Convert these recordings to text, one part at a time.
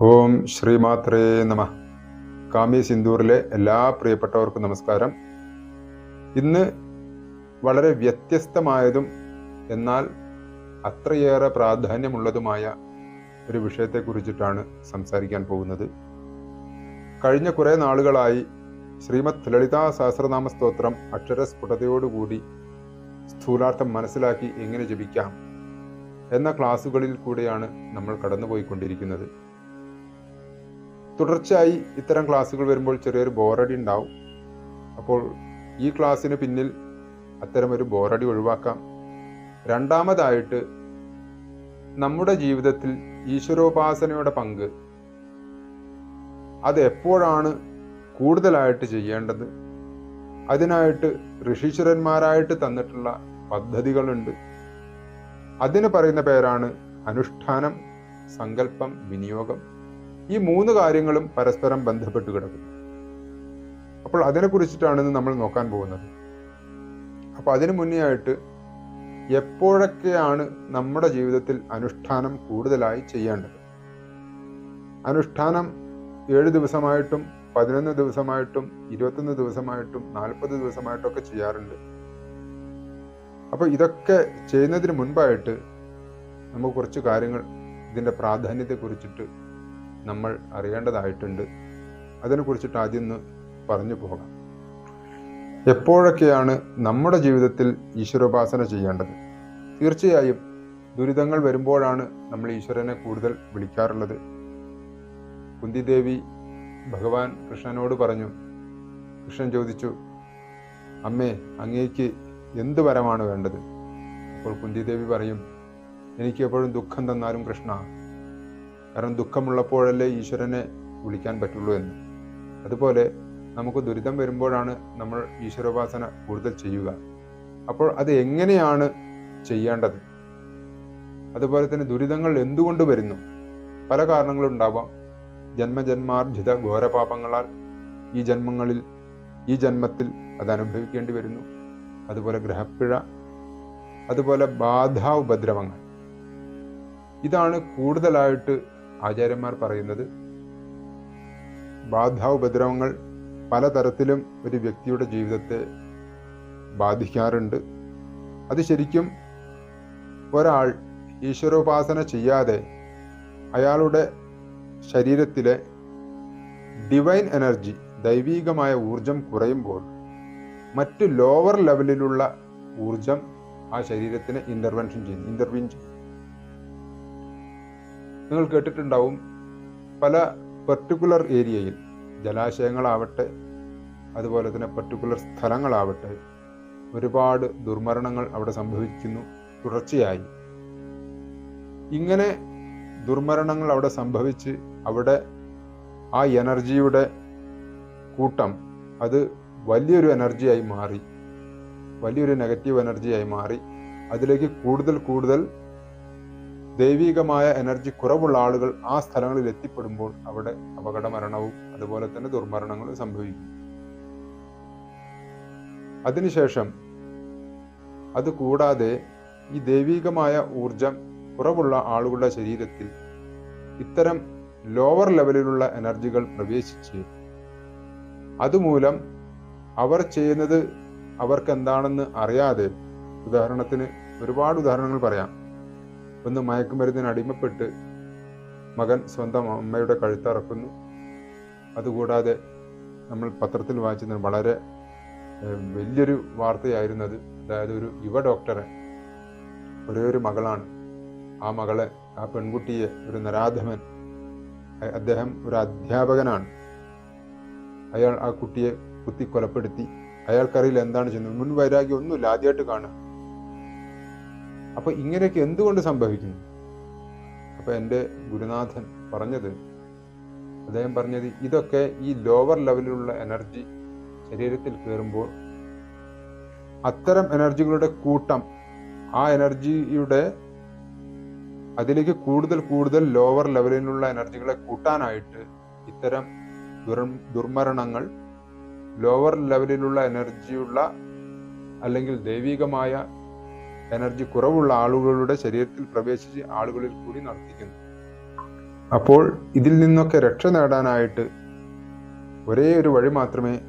ഓം ശ്രീമാത്രേ നമ. കാമി സിന്ദൂറിലെ എല്ലാ പ്രിയപ്പെട്ടവർക്കും നമസ്കാരം. ഇന്ന് വളരെ വ്യത്യസ്തമായതും എന്നാൽ അത്രയേറെ പ്രാധാന്യമുള്ളതുമായ ഒരു വിഷയത്തെക്കുറിച്ചിട്ടാണ് സംസാരിക്കാൻ പോകുന്നത്. കഴിഞ്ഞ കുറേ നാളുകളായി ശ്രീമദ് ലളിതാ സഹസ്രനാമ സ്തോത്രം അക്ഷരസ്ഫുടതയോടുകൂടി സ്ഥൂലാർത്ഥം മനസ്സിലാക്കി എങ്ങനെ ജപിക്കാം എന്ന ക്ലാസ്സുകളിൽ കൂടെയാണ് നമ്മൾ കടന്നുപോയിക്കൊണ്ടിരിക്കുന്നത്. തുടർച്ചയായി ഇത്തരം ക്ലാസ്സുകൾ വരുമ്പോൾ ചെറിയൊരു ബോറടി ഉണ്ടാവും. അപ്പോൾ ഈ ക്ലാസ്സിന് പിന്നിൽ അത്തരമൊരു ബോറടി ഒഴിവാക്കാം. രണ്ടാമതായിട്ട് നമ്മുടെ ജീവിതത്തിൽ ഈശ്വരോപാസനയുടെ പങ്ക് അത് എപ്പോഴാണ് കൂടുതലായിട്ട് ചെയ്യേണ്ടത്? അതിനായിട്ട് ഋഷീശ്വരന്മാരായിട്ട് തന്നിട്ടുള്ള പദ്ധതികളുണ്ട്. അതിന് പറയുന്ന പേരാണ് അനുഷ്ഠാനം സങ്കല്പം വിനിയോഗം. ഈ മൂന്ന് കാര്യങ്ങളും പരസ്പരം ബന്ധപ്പെട്ട് കിടക്കുന്നു. അപ്പോൾ അതിനെക്കുറിച്ചിട്ടാണ് ഇന്ന് നമ്മൾ നോക്കാൻ പോകുന്നത്. അപ്പോൾ അതിനു മുന്നേ ആയിട്ട് എപ്പോഴൊക്കെയാണ് നമ്മുടെ ജീവിതത്തിൽ അനുഷ്ഠാനം കൂടുതലായി ചെയ്യേണ്ടത്? അനുഷ്ഠാനം ഏഴ് ദിവസമായിട്ടും പതിനൊന്ന് ദിവസമായിട്ടും ഇരുപത്തൊന്ന് ദിവസമായിട്ടും നാൽപ്പത് ദിവസമായിട്ടൊക്കെ ചെയ്യാറുണ്ട്. അപ്പോൾ ഇതൊക്കെ ചെയ്യുന്നതിന് മുൻപായിട്ട് നമുക്ക് കുറച്ച് കാര്യങ്ങൾ ഇതിന്റെ പ്രാധാന്യത്തെക്കുറിച്ചിട്ട് നമ്മൾ അറിയേണ്ടതായിട്ടുണ്ട്. അതിനെക്കുറിച്ചിട്ട് ആദ്യം ഒന്ന് പറഞ്ഞു പോകാം. എപ്പോഴൊക്കെയാണ് നമ്മുടെ ജീവിതത്തിൽ ഈശ്വരോപാസന ചെയ്യേണ്ടത്? തീർച്ചയായും ദുരിതങ്ങൾ വരുമ്പോഴാണ് നമ്മൾ ഈശ്വരനെ കൂടുതൽ വിളിക്കാറുള്ളത്. കുന്തിദേവി ഭഗവാൻ കൃഷ്ണനോട് പറഞ്ഞു കൃഷ്ണൻ ചോദിച്ചു അമ്മേ അങ്ങേക്ക് എന്ത് വരമാണ് വേണ്ടത്? അപ്പോൾ കുന്തിദേവി പറയും എനിക്ക് എപ്പോഴും ദുഃഖം തന്നാലും കൃഷ്ണ കാരണം ദുഃഖമുള്ളപ്പോഴല്ലേ ഈശ്വരനെ വിളിക്കാൻ പറ്റുള്ളൂ എന്ന്. അതുപോലെ നമുക്ക് ദുരിതം വരുമ്പോഴാണ് നമ്മൾ ഈശ്വരോപാസന കൂടുതൽ ചെയ്യുക. അപ്പോൾ അത് എങ്ങനെയാണ് ചെയ്യേണ്ടത്? അതുപോലെ തന്നെ ദുരിതങ്ങൾ എന്തുകൊണ്ട് വരുന്നു? പല കാരണങ്ങളുണ്ടാവാം ജന്മജന്മാർജിത ഘോരപാപങ്ങളാൽ ഈ ജന്മങ്ങളിൽ ഈ ജന്മത്തിൽ അത് അനുഭവിക്കേണ്ടി വരുന്നു. അതുപോലെ ഗ്രഹപ്പിഴ അതുപോലെ ബാധാ ഉപദ്രവങ്ങൾ. ഇതാണ് കൂടുതലായിട്ട് ആചാര്യന്മാർ പറയുന്നത് ബാധാ ഉപദ്രവങ്ങൾ പലതരത്തിലും ഒരു വ്യക്തിയുടെ ജീവിതത്തെ ബാധിക്കാറുണ്ട്. അത് ശരിക്കും ഒരാൾ ഈശ്വരോപാസന ചെയ്യാതെ അയാളുടെ ശരീരത്തിലെ ഡിവൈൻ എനർജി ദൈവീകമായ ഊർജം കുറയുമ്പോൾ മറ്റു ലോവർ ലെവലിലുള്ള ഊർജം ആ ശരീരത്തിന് ഇന്റർവെൻഷൻ ചെയ്യുന്നു ഇന്റർവീൻ നിങ്ങൾ കേട്ടിട്ടുണ്ടാവും പല പെർട്ടിക്കുലർ ഏരിയയിൽ ജലാശയങ്ങളാവട്ടെ അതുപോലെ തന്നെ പെർട്ടിക്കുലർ സ്ഥലങ്ങളാവട്ടെ ഒരുപാട് ദുർമരണങ്ങൾ അവിടെ സംഭവിക്കുന്നു. തുടർച്ചയായി ഇങ്ങനെ ദുർമരണങ്ങൾ അവിടെ സംഭവിച്ച് അവിടെ ആ എനർജിയുടെ കൂട്ടം അത് വലിയൊരു എനർജിയായി മാറി വലിയൊരു നെഗറ്റീവ് എനർജിയായി മാറി. അതിലേക്ക് കൂടുതൽ കൂടുതൽ ദൈവികമായ എനർജി കുറവുള്ള ആളുകൾ ആ സ്ഥലങ്ങളിൽ എത്തിപ്പെടുമ്പോൾ അവിടെ അപകട മരണവും അതുപോലെ തന്നെ ദുർമരണങ്ങളും സംഭവിക്കും. അതിനുശേഷം അത് കൂടാതെ ഈ ദൈവികമായ ഊർജം കുറവുള്ള ആളുകളുടെ ശരീരത്തിൽ ഇത്തരം ലോവർ ലെവലിലുള്ള എനർജികൾ പ്രവേശിച്ച് അതുമൂലം അവർ ചെയ്യുന്നത് അവർക്ക് എന്താണെന്ന് അറിയാതെ ഉദാഹരണത്തിന് ഒരുപാട് ഉദാഹരണങ്ങൾ പറയാം. ഒന്ന് മയക്കുമരുന്നിന് അടിമപ്പെട്ട് മകൻ സ്വന്തം അമ്മയുടെ കഴുത്തറക്കുന്നു. അതുകൂടാതെ നമ്മൾ പത്രത്തിൽ വായിച്ചത് വളരെ വലിയൊരു വാർത്തയായിരുന്നത്. അതായത് ഒരു യുവ ഡോക്ടറെ ഒരേ ഒരു മകളാണ്. ആ മകളെ ആ പെൺകുട്ടിയെ ഒരു നരാധമൻ അദ്ദേഹം ഒരു അധ്യാപകനാണ്. അയാൾ ആ കുട്ടിയെ കുത്തി കൊലപ്പെടുത്തി അയാൾക്കറിയില്ല എന്താണ് ചെയ്യുന്നത്. മുൻ വൈരാഗ്യം ഒന്നുമില്ല. ആദ്യമായിട്ട് കാണുക. അപ്പൊ ഇങ്ങനെയൊക്കെ എന്തുകൊണ്ട് സംഭവിക്കുന്നു? അപ്പോൾ എന്റെ ഗുരുനാഥൻ പറഞ്ഞത് അദ്ദേഹം പറഞ്ഞത് ഇതൊക്കെ ഈ ലോവർ ലെവലിലുള്ള എനർജി ശരീരത്തിൽ കയറുമ്പോൾ അത്തരം എനർജികളുടെ കൂട്ടം ആ എനർജിയുടെ അതിലേക്ക് കൂടുതൽ കൂടുതൽ ലോവർ ലെവലിലുള്ള എനർജികളെ കൂട്ടാനായിട്ട് ഇത്തരം ദുർ ദുർമരണങ്ങൾ ലോവർ ലെവലിലുള്ള എനർജിയുള്ള അല്ലെങ്കിൽ ദൈവികമായ എനർജി കുറവുള്ള ആളുകളുടെ ശരീരത്തിൽ പ്രവേശിച്ച് ആളുകളിൽ കൂടി നടത്തിക്കുന്നു. അപ്പോൾ ഇതിൽ നിന്നൊക്കെ രക്ഷ നേടാനായിട്ട് ഒരേ ഒരു വഴി മാത്രമേ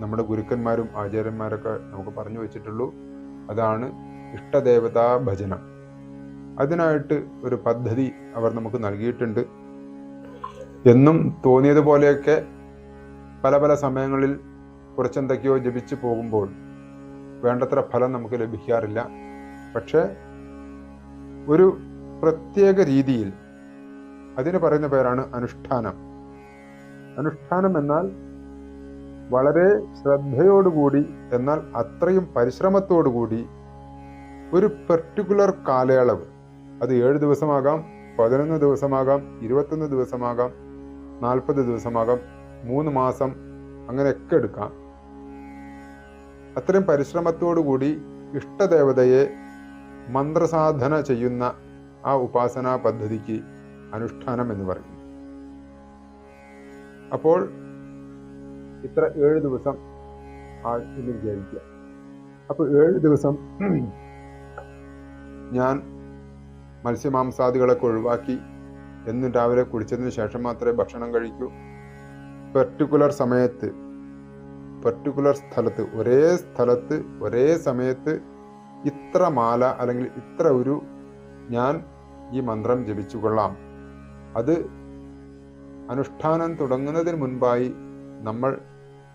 നമ്മുടെ ഗുരുക്കന്മാരും ആചാര്യന്മാരൊക്കെ നമുക്ക് പറഞ്ഞു വെച്ചിട്ടുള്ളൂ. അതാണ് ഇഷ്ടദേവതാ ഭജനം. അതിനായിട്ട് ഒരു പദ്ധതി അവർ നമുക്ക് നൽകിയിട്ടുണ്ട്. എന്നും തോന്നിയതുപോലെയൊക്കെ പല പല സമയങ്ങളിൽ കുറച്ചെന്തൊക്കെയോ ജപിച്ചു പോകുമ്പോൾ വേണ്ടത്ര ഫലം നമുക്ക് ലഭിക്കാറില്ല. പക്ഷേ ഒരു പ്രത്യേക രീതിയിൽ അതിന് പറയുന്ന പേരാണ് അനുഷ്ഠാനം. അനുഷ്ഠാനം എന്നാൽ വളരെ ശ്രദ്ധയോടുകൂടി എന്നാൽ അത്രയും പരിശ്രമത്തോടുകൂടി ഒരു പെർട്ടിക്കുലർ കാലയളവ്. അത് ഏഴ് ദിവസമാകാം പതിനൊന്ന് ദിവസമാകാം ഇരുപത്തൊന്ന് ദിവസമാകാം നാൽപ്പത് ദിവസമാകാം മൂന്ന് മാസം അങ്ങനെയൊക്കെ എടുക്കാം. അത്രയും പരിശ്രമത്തോടുകൂടി ഇഷ്ടദേവതയെ മന്ത്രസാധന ചെയ്യുന്ന ആ ഉപാസനാ പദ്ധതിക്ക് അനുഷ്ഠാനം എന്ന് പറയും അപ്പോൾ ഇത്ര ഏഴ് ദിവസം ആ എന്ന് വിചാരിക്കുക. അപ്പോൾ ഏഴ് ദിവസം ഞാൻ മത്സ്യമാംസാദികളൊക്കെ ഒഴിവാക്കി എന്നും രാവിലെ കുടിച്ചതിന് ശേഷം മാത്രമേ ഭക്ഷണം കഴിക്കൂ. പെർട്ടിക്കുലർ സമയത്ത് പെർട്ടിക്കുലർ സ്ഥലത്ത് ഒരേ സ്ഥലത്ത് ഒരേ സമയത്ത് ഇത്ര മാല അല്ലെങ്കിൽ ഇത്ര ഒരു ഞാൻ ഈ മന്ത്രം ജപിച്ചു കൊള്ളാം. അത് അനുഷ്ഠാനം തുടങ്ങുന്നതിന് മുൻപായി നമ്മൾ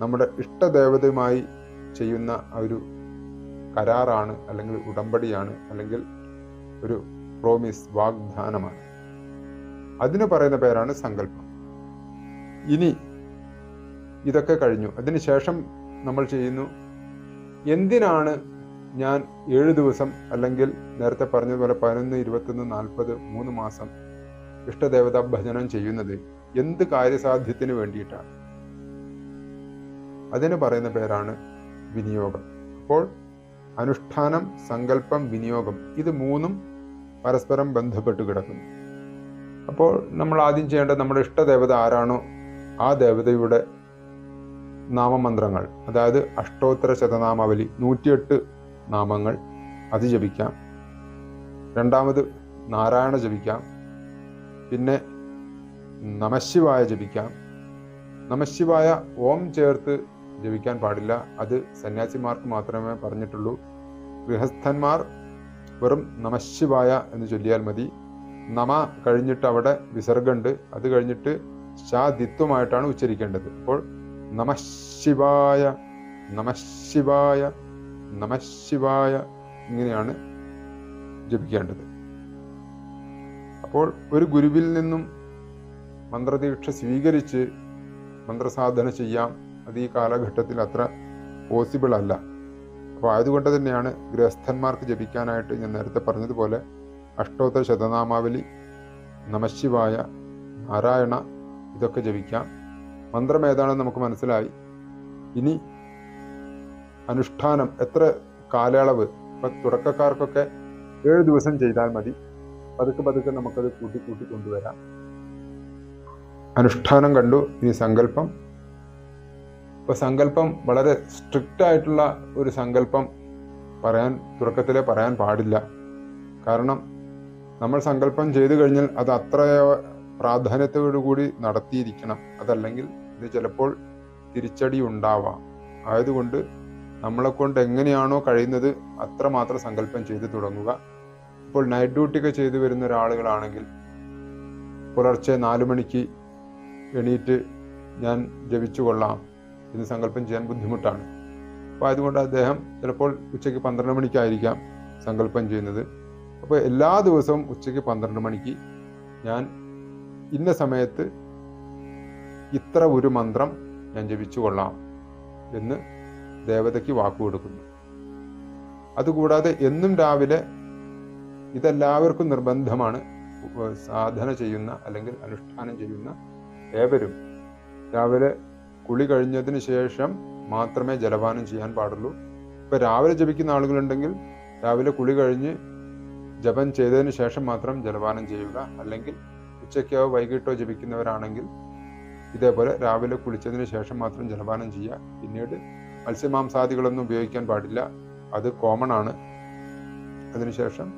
നമ്മുടെ ഇഷ്ടദേവതയുമായി ചെയ്യുന്ന ഒരു കരാറാണ് അല്ലെങ്കിൽ ഉടമ്പടിയാണ് അല്ലെങ്കിൽ ഒരു പ്രോമിസ് വാഗ്ദാനമാണ്. അതിന് പറയുന്ന പേരാണ് സങ്കല്പം. ഇനി ഇതൊക്കെ കഴിഞ്ഞു. അതിനുശേഷം നമ്മൾ ചെയ്യുന്നു എന്തിനാണ് ഞാൻ ഏഴ് ദിവസം അല്ലെങ്കിൽ നേരത്തെ പറഞ്ഞതുപോലെ പതിനൊന്ന് ഇരുപത്തൊന്ന് നാൽപ്പത് മൂന്ന് മാസം ഇഷ്ടദേവത ഭജനം ചെയ്യുന്നത് എന്ത് കാര്യസാധ്യത്തിന് വേണ്ടിയിട്ടാണ്. അതിന് പറയുന്ന പേരാണ് വിനിയോഗം. അപ്പോൾ അനുഷ്ഠാനം സങ്കല്പം വിനിയോഗം ഇത് മൂന്നും പരസ്പരം ബന്ധപ്പെട്ട് കിടക്കുന്നു. അപ്പോൾ നമ്മൾ ആദ്യം ചെയ്യേണ്ടത് നമ്മുടെ ഇഷ്ടദേവത ആരാണോ ആ ദേവതയുടെ നാമമന്ത്രങ്ങൾ അതായത് അഷ്ടോത്തര ശതനാമാവലി നൂറ്റിയെട്ട് നാമങ്ങൾ അത് ജപിക്കാം രണ്ടാമത് നാരായണ ജപിക്കാം. പിന്നെ നമശിവായ ജപിക്കാം. നമശിവായ ഓം ചേർത്ത് ജപിക്കാൻ പാടില്ല. അത് സന്യാസിമാർക്ക് മാത്രമേ പറഞ്ഞിട്ടുള്ളൂ. ഗൃഹസ്ഥന്മാർ വെറും നമശിവായ എന്ന് ചൊല്ലിയാൽ മതി. നമ കഴിഞ്ഞിട്ട് അവിടെ വിസർഗമുണ്ട്. അത് കഴിഞ്ഞിട്ട് ശാദിത്വമായിട്ടാണ് ഉച്ചരിക്കേണ്ടത്. അപ്പോൾ നമശിവായ നമശിവായ നമശിവായ ഇങ്ങനെയാണ് ജപിക്കേണ്ടത്. അപ്പോൾ ഒരു ഗുരുവിൽ നിന്നും മന്ത്രദീക്ഷ സ്വീകരിച്ച് മന്ത്രസാധന ചെയ്യാം. അത് ഈ കാലഘട്ടത്തിൽ അത്ര പോസിബിൾ അല്ല. അപ്പോൾ ആയതുകൊണ്ട് തന്നെയാണ് ഗൃഹസ്ഥന്മാർക്ക് ജപിക്കാനായിട്ട് ഞാൻ നേരത്തെ പറഞ്ഞതുപോലെ അഷ്ടോത്തര ശതനാമാവലി നമശിവായ നാരായണ ഇതൊക്കെ ജപിക്കാം. മന്ത്രം ഏതാണെന്ന് നമുക്ക് മനസ്സിലായി. ഇനി അനുഷ്ഠാനം എത്ര കാലയളവ് ഇപ്പൊ തുടക്കക്കാർക്കൊക്കെ ഏഴ് ദിവസം ചെയ്താൽ മതി. പതുക്കെ പതുക്കെ നമുക്കത് കൂട്ടി കൂട്ടി കൊണ്ടുവരാം. അനുഷ്ഠാനം കണ്ടു ഇനി സങ്കല്പം. ഇപ്പൊ സങ്കല്പം വളരെ സ്ട്രിക്റ്റ് ആയിട്ടുള്ള ഒരു സങ്കല്പം പറയാൻ തുടക്കത്തിലെ പറയാൻ പാടില്ല. കാരണം നമ്മൾ സങ്കല്പം ചെയ്തു കഴിഞ്ഞാൽ അത് അത്ര പ്രാധാന്യത്തോടുകൂടി നടത്തിയിരിക്കണം. അതല്ലെങ്കിൽ ഇത് ചിലപ്പോൾ തിരിച്ചടി ഉണ്ടാവാം. ആയതുകൊണ്ട് നമ്മളെ കൊണ്ട് എങ്ങനെയാണോ കഴിയുന്നത് അത്രമാത്രം സങ്കല്പം ചെയ്തു തുടങ്ങുക. ഇപ്പോൾ നൈറ്റ് ഡ്യൂട്ടി ഒക്കെ ചെയ്തു വരുന്ന ഒരാളുകളാണെങ്കിൽ പുലർച്ചെ നാലു മണിക്ക് എണീറ്റ് ഞാൻ ജപിച്ചു കൊള്ളാം എന്ന് സങ്കല്പം ചെയ്യാൻ ബുദ്ധിമുട്ടാണ്. അപ്പോൾ അതുകൊണ്ട് അദ്ദേഹം ചിലപ്പോൾ ഉച്ചയ്ക്ക് പന്ത്രണ്ട് മണിക്കായിരിക്കാം സങ്കല്പം ചെയ്യുന്നത്. അപ്പോൾ എല്ലാ ദിവസവും ഉച്ചയ്ക്ക് പന്ത്രണ്ട് മണിക്ക് ഞാൻ ഇന്ന സമയത്ത് ഇത്ര ഒരു മന്ത്രം ഞാൻ ജപിച്ചു കൊള്ളാം എന്ന് ദേവതയ്ക്ക് വാക്കു കൊടുക്കുന്നു. അതുകൂടാതെ എന്നും രാവിലെ ഇതെല്ലാവർക്കും നിർബന്ധമാണ് സാധന ചെയ്യുന്ന അല്ലെങ്കിൽ അനുഷ്ഠാനം ചെയ്യുന്ന ഏവരും രാവിലെ കുളി കഴിഞ്ഞതിന് ശേഷം മാത്രമേ ജലപാനം ചെയ്യാൻ പാടുള്ളൂ. ഇപ്പം രാവിലെ ജപിക്കുന്ന ആളുകളുണ്ടെങ്കിൽ രാവിലെ കുളി കഴിഞ്ഞ് ജപം ചെയ്തതിന് ശേഷം മാത്രം ജലപാനം ചെയ്യുക. അല്ലെങ്കിൽ ഉച്ചയ്ക്കോ വൈകിട്ടോ ജപിക്കുന്നവരാണെങ്കിൽ ഇതേപോലെ രാവിലെ കുളിച്ചതിന് ശേഷം മാത്രം ജലപാനം ചെയ്യുക. പിന്നീട് മത്സ്യമാംസാദികളൊന്നും ഉപയോഗിക്കാൻ പാടില്ല. അത് കോമൺ ആണ്. അതിനുശേഷം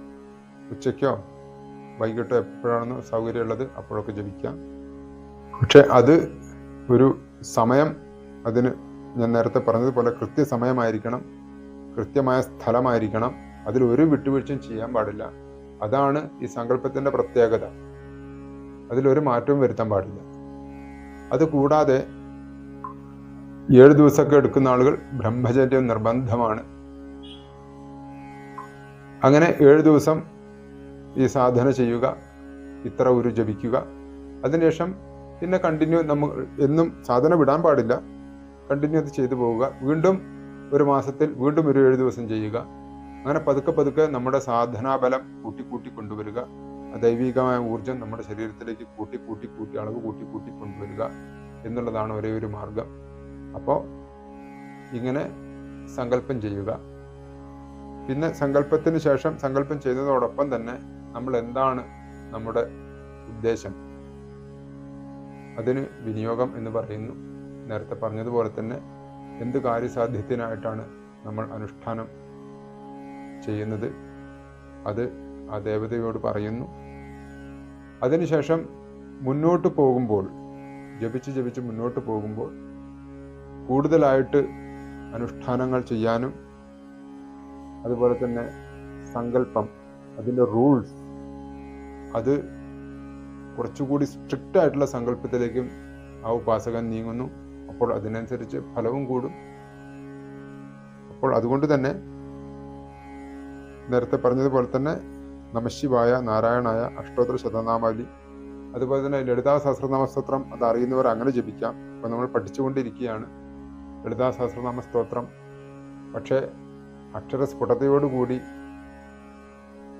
ഉച്ചയ്ക്കോ വൈകിട്ടോ എപ്പോഴാണെന്ന് സൗകര്യമുള്ളത് അപ്പോഴൊക്കെ ജപിക്കാം. പക്ഷെ അത് ഒരു സമയം അതിന് ഞാൻ നേരത്തെ പറഞ്ഞതുപോലെ കൃത്യസമയമായിരിക്കണം. കൃത്യമായ സ്ഥലമായിരിക്കണം. അതിൽ ഒരു വിട്ടുവീഴ്ചയും ചെയ്യാൻ പാടില്ല. അതാണ് ഈ സങ്കല്പത്തിന്റെ പ്രത്യേകത. അതിലൊരു മാറ്റവും വരുത്താൻ പാടില്ല. അത് കൂടാതെ ഏഴ് ദിവസമൊക്കെ എടുക്കുന്ന ആളുകൾ ബ്രഹ്മചര്യം നിർബന്ധമാണ്. അങ്ങനെ ഏഴ് ദിവസം ഈ സാധന ചെയ്യുക ഇത്ര ഒരു ജപിക്കുക. അതിനുശേഷം പിന്നെ കണ്ടിന്യൂ നമ്മൾ എന്നും സാധന വിടാൻ പാടില്ല. കണ്ടിന്യൂ അത് ചെയ്തു പോവുക. വീണ്ടും ഒരു മാസത്തിൽ വീണ്ടും ഒരു ഏഴ് ദിവസം ചെയ്യുക. അങ്ങനെ പതുക്കെ പതുക്കെ നമ്മുടെ സാധനാബലം കൂട്ടി കൂട്ടി കൊണ്ടുവരിക. ദൈവികമായ ഊർജം നമ്മുടെ ശരീരത്തിലേക്ക് കൂട്ടി കൂട്ടി കൂട്ടി അളവ് കൂട്ടി കൂട്ടി കൊണ്ടുവരിക എന്നുള്ളതാണ് ഒരേ ഒരു മാർഗം അപ്പോൾ ഇങ്ങനെ സങ്കല്പം ചെയ്യുക. പിന്നെ സങ്കല്പത്തിന് ശേഷം സങ്കല്പം ചെയ്യുന്നതോടൊപ്പം തന്നെ നമ്മൾ എന്താണ് നമ്മുടെ ഉദ്ദേശം? അതിന് വിനിയോഗം എന്ന് പറയുന്നു. നേരത്തെ പറഞ്ഞതുപോലെ തന്നെ എന്ത് കാര്യസാധ്യത്തിനായിട്ടാണ് നമ്മൾ അനുഷ്ഠാനം ചെയ്യുന്നത്? അത് ആ ദേവതയോട് പറയുന്നു. അതിനുശേഷം മുന്നോട്ട് പോകുമ്പോൾ ജപിച്ച് ജപിച്ച് മുന്നോട്ട് പോകുമ്പോൾ കൂടുതലായിട്ട് അനുഷ്ഠാനങ്ങൾ ചെയ്യാനും അതുപോലെ തന്നെ സങ്കല്പം അതിന്റെ റൂൾസ് അത് കുറച്ചുകൂടി സ്ട്രിക്റ്റ് ആയിട്ടുള്ള സങ്കല്പത്തിലേക്കും ആ ഉപാസകൻ നീങ്ങുന്നു. അപ്പോൾ അതിനനുസരിച്ച് ഫലവും കൂടും. അപ്പോൾ അതുകൊണ്ട് തന്നെ നേരത്തെ പറഞ്ഞതുപോലെ തന്നെ നമശിവായ നാരായണായ അഷ്ടോത്തര ശതനാമാലി അതുപോലെ തന്നെ ലളിതാ സഹസ്രനാമസ്ത്രം അത് അറിയുന്നവർ അങ്ങനെ ജപിക്കാം. അപ്പോൾ നമ്മൾ പഠിച്ചുകൊണ്ടിരിക്കുകയാണ്. ലളിതാ സഹസ്രനാമ സ്തോത്രം പക്ഷേ അക്ഷരസ്ഫുടതയോടുകൂടി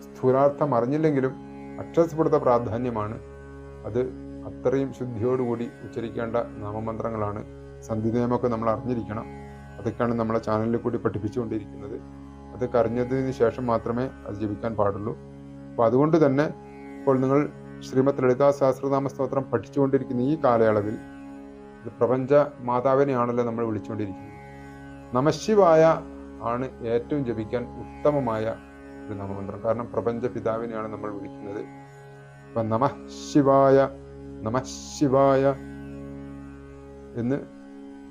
സ്ഥൂലാർത്ഥം അറിഞ്ഞില്ലെങ്കിലും അക്ഷരസ്ഫുടത പ്രാധാന്യമാണ്. അത് അത്രയും ശുദ്ധിയോടുകൂടി ഉച്ചരിക്കേണ്ട നാമമന്ത്രങ്ങളാണ്. സന്ധി നിയമമൊക്കെ നമ്മൾ അറിഞ്ഞിരിക്കണം. അതൊക്കെയാണ് നമ്മളെ ചാനലിൽ കൂടി പഠിപ്പിച്ചുകൊണ്ടിരിക്കുന്നത്. അതൊക്കെ അറിഞ്ഞതിന് ശേഷം മാത്രമേ അത് ജപിക്കാൻ പാടുള്ളൂ. അപ്പോൾ അതുകൊണ്ട് തന്നെ ഇപ്പോൾ നിങ്ങൾ ശ്രീമദ് ലളിതാ സഹസ്രനാമ സ്തോത്രം പഠിച്ചുകൊണ്ടിരിക്കുന്ന ഈ കാലയളവിൽ പ്രപഞ്ച മാതാവിനെയാണല്ലോ നമ്മൾ വിളിച്ചുകൊണ്ടിരിക്കുന്നത്. നമശിവായ ആണ് ഏറ്റവും ജപിക്കാൻ ഉത്തമമായ ഒരു നാമമന്ത്രം. കാരണം പ്രപഞ്ച പിതാവിനെയാണ് നമ്മൾ വിളിക്കുന്നത്. അപ്പൊ നമ ശിവായ നമ ശിവായ എന്ന്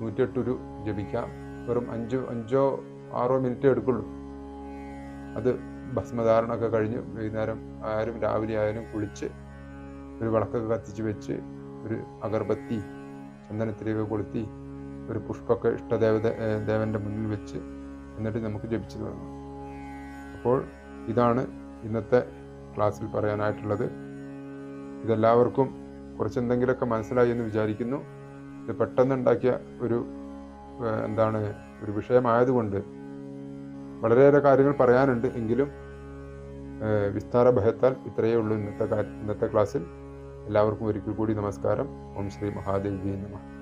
നൂറ്റിയെട്ടൊരു ജപിക്കാം. വെറും അഞ്ചോ അഞ്ചോ ആറോ മിനിറ്റേ എടുക്കുള്ളൂ. അത് ഭസ്മധാരണമൊക്കെ കഴിഞ്ഞ് വൈകുന്നേരം ആയാലും രാവിലെ ആയാലും കുളിച്ച് ഒരു വിളക്കൊക്കെ കത്തിച്ച് വെച്ച് ഒരു അഗർബത്തി ചന്ദനത്തിരിയൊക്കെ കൊളുത്തി ഒരു പുഷ്പമൊക്കെ ഇഷ്ടദേവത ദേവന്റെ മുന്നിൽ വെച്ച് എന്നിട്ട് നമുക്ക് ജപിച്ചു തുടങ്ങാം അപ്പോൾ ഇതാണ് ഇന്നത്തെ ക്ലാസ്സിൽ പറയാനായിട്ടുള്ളത്. ഇതെല്ലാവർക്കും കുറച്ചെന്തെങ്കിലുമൊക്കെ മനസ്സിലായി എന്ന് വിചാരിക്കുന്നു. ഇത് പെട്ടെന്നുണ്ടാക്കിയ ഒരു എന്താണ് ഒരു വിഷയമായതുകൊണ്ട് വളരെയേറെ കാര്യങ്ങൾ പറയാനുണ്ട്. എങ്കിലും വിസ്താര ഭയത്താൽ ഇത്രയേ ഉള്ളൂ ഇന്നത്തെ ഇന്നത്തെ ക്ലാസ്സിൽ. എല്ലാവർക്കും ഒരിക്കൽ കൂടി നമസ്കാരം. ഓം ശ്രീ മഹാദേവി നമ.